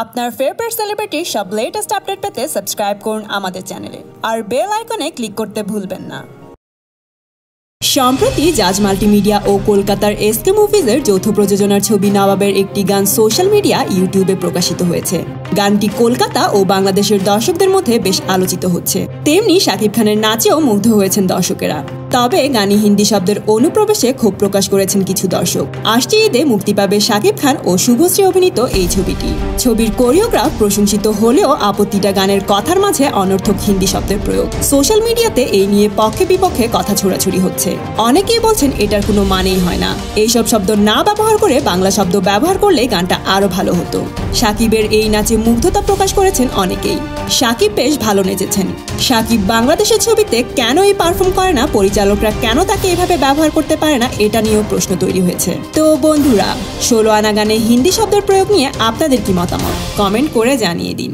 আপনার ফেভারিট সেলিব্রিটির সব latest update পেতে সাবস্ক্রাইব করুন আমাদের চ্যানেলে আর বেল আইকনে ক্লিক করতে ভুলবেন না। সম্প্রতি জাজ মাল্টিমিডিয়া ও কলকাতার এসকে মুভিজের যৌথ প্রযোজনার ছবি নবাবের একটি গান সোশ্যাল মিডিয়া ইউটিউবে প্রকাশিত হয়েছে। গানটি কলকাতা ও বাংলাদেশের দর্শকদের মধ্যে বেশ আলোচিত হচ্ছে। তেমনি শাকিব খানের নাচেও মুগ্ধ হয়েছেন দর্শকেরা। তবে গানে হিন্দি শব্দের অনুপ্রবেশে ক্ষোভ প্রকাশ করেছেন কিছু দর্শক। আসছে ঈদে মুক্তি পাবে শাকিব খান ও শুভশ্রী অভিনীত এই ছবিটি। ছবির কোরিওগ্রাফ প্রশংসিত হলেও আপত্তিটা গানের কথার মাঝে অনর্থক হিন্দি শব্দের প্রয়োগ। সোশ্যাল মিডিয়াতে এই নিয়ে পক্ষে বিপক্ষে কথা ছোড়াছুড়ি হচ্ছে। অনেকেই বলছেন এটার কোনো মানেই হয় না। এইসব শব্দ না ব্যবহার করে বাংলা শব্দ ব্যবহার করলে গানটা আরও ভালো হতো। সাকিবের এই নাচে মুগ্ধতা প্রকাশ করেছেন অনেকেই। সাকিব বেশ ভালো নেচেছেন। সাকিব বাংলাদেশের ছবিতে কেন এই পারফর্ম করে না, পরিচালকরা কেন তাকে এভাবে ব্যবহার করতে পারে না, এটা নিয়েও প্রশ্ন তৈরি হয়েছে। তো বন্ধুরা, ষোলো আনা গানে হিন্দি শব্দের প্রয়োগ নিয়ে আপনাদের কি মতামত? কমেন্ট করে জানিয়ে দিন।